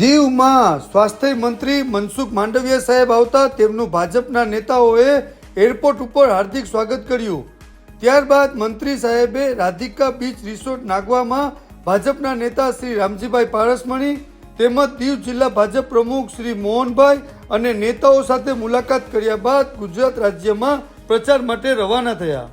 દીવમાં સ્વાસ્થ્ય મંત્રી મનસુખ માંડવિયા સાહેબ આવતા તેમનું ભાજપના નેતાઓએ એરપોર્ટ ઉપર હાર્દિક સ્વાગત કર્યું. ત્યારબાદ મંત્રી સાહેબે રાધિકા બીચ રિસોર્ટ નાગવામાં ભાજપના નેતા શ્રી રામજીભાઈ પારસમણી તેમજ દીવ જિલ્લા ભાજપ પ્રમુખ શ્રી મોહનભાઈ અને નેતાઓ સાથે મુલાકાત કર્યા બાદ ગુજરાત રાજ્યમાં પ્રચાર માટે રવાના થયા.